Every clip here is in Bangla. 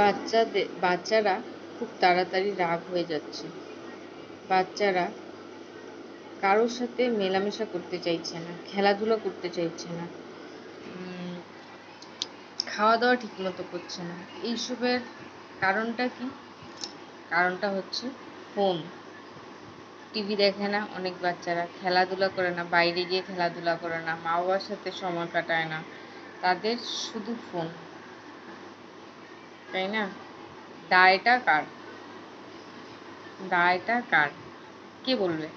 বাচ্চাদের বাচ্চারা খুব তাড়াতাড়ি রাগ হয়ে যাচ্ছে। বাচ্চারা কারোর সাথে মেলামেশা করতে চাইছে না, খেলাধুলা করতে চাইছে না খাওয়া দাওয়া ঠিকমতো করছে না। এইসবের কারণটা কি? কারণটা হচ্ছে ফোন। টিভি দেখে না অনেক বাচ্চারা, খেলাধুলা করে না, বাইরে গিয়ে খেলাধুলা করে না মা বাবার সাথে সময় কাটায় না। তাদের শুধু ফোন। তাই না? দায়টা কার? দায়টা কার? কে বলবে?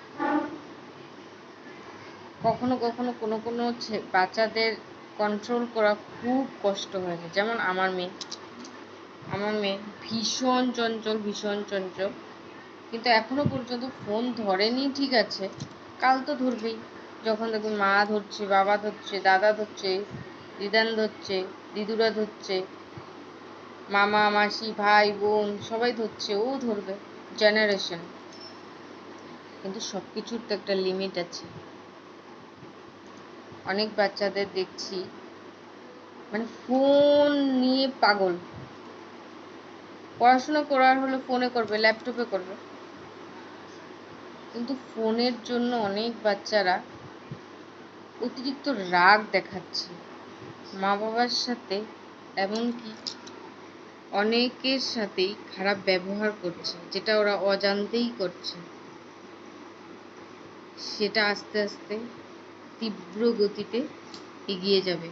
কখনো কখনো কোনো কোনো বাচ্চাদের কন্ট্রোল করা খুব কষ্ট হয়ে যায়। যেমন আমার মেয়ে। আমার মেয়ে ভীষণ চঞ্চল ভীষণ চঞ্চল। কিন্তু এখনও পর্যন্ত ফোন ধরেনি, ঠিক আছে। কাল তো ধরবেই। যখন দেখবে মা ধরছে, বাবা ধরছে, দাদা ধরছে, দিদান ধরছে, দিদুরা ধরছে মামা, মাসি, ভাই, বোন সবাই ধরছে, ও ধরবে জেনারেশন কিন্তু সব কিছুর তো একটা লিমিট আছে। অনেক বাচ্চাদের দেখছি মানে ফোন নিয়ে পাগল। পড়াশোনা করার হলে ফোনে করবে ল্যাপটপে করবে। কিন্তু ফোনের জন্য অনেক বাচ্চারা অতিরিক্ত রাগ দেখাচ্ছে। মা বাবার সাথে এমনকি অনেকের সাথেই খারাপ ব্যবহার করছে, যেটা ওরা অজান্তেই করছে। সেটা আস্তে আস্তে তীব্র গতিতে এগিয়ে যাবে।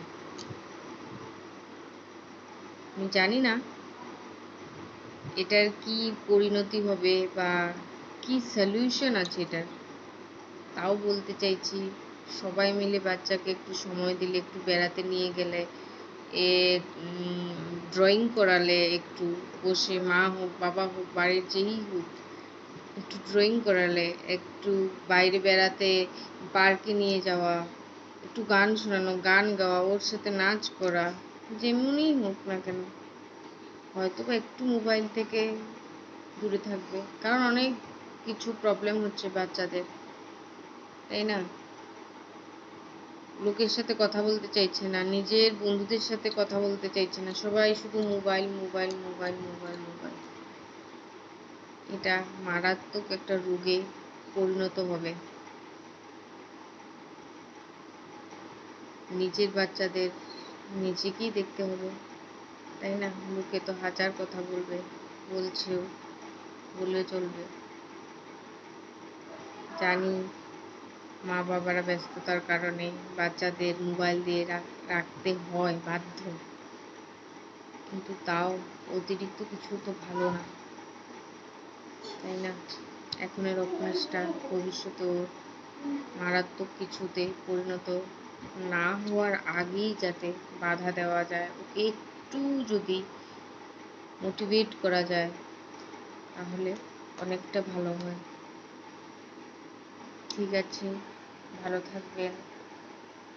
আমি জানি না এটার কি পরিণতি হবে বা কি সলিউশন আছে এটার। তাও বলতে চাইছি, সবাই মিলে বাচ্চাকে একটু সময় দিলে, একটু বেড়াতে নিয়ে গেলে এ ড্রয়িং করালে একটু বসে মা হোক, বাবা হোক, বাড়ির যেই হোক, একটু ড্রয়িং করালে, একটু বাইরে বেড়াতে পার্কে নিয়ে যাওয়া, একটু গান শোনানো, গান গাওয়া, ওর সাথে নাচ করা, যেমনই হোক না কেন হয়তো বা একটু মোবাইল থেকে দূরে থাকবে, কারণ অনেক কিছু প্রবলেম হচ্ছে বাচ্চাদের, তাই না? লোকের সাথে কথা বলতে চাইছে না, নিজের বন্ধুদের সাথে কথা বলতে চাইছে না, সবাই শুধু mobile mobile mobile mobile mobile. এটা মারাত্মক একটা রোগে পরিণত হবে। নিজের বাচ্চাদের নিজেকেই দেখতে হবে, তাই না? লোকে তো হাজার কথা বলবে, বলছেও, বলে চলবে। জানি মা বাবারা ব্যস্ততার কারণে বাচ্চাদের মোবাইল দিয়ে রাখ- রাখতে হয় বাধ্য। কিন্তু তাও অতিরিক্ত কিছু তো ভালো না। তাই না? এখনের অভ্যাসটা ভবিষ্যতে মারাত্মক কিছুতে পরিণত না হওয়ার আগেই যাতে বাধা দেওয়া যায়, ওকে একটু যদি মোটিভেট করা যায়, তাহলে অনেকটা ভালো হয়। ঠিক আছে, ভালো থাকবেন,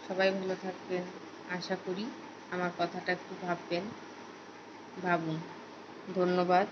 সবাই ভালো থাকবেন। আশা করি আমার কথাটা একটু ভাববেন, ভাবুন। ধন্যবাদ।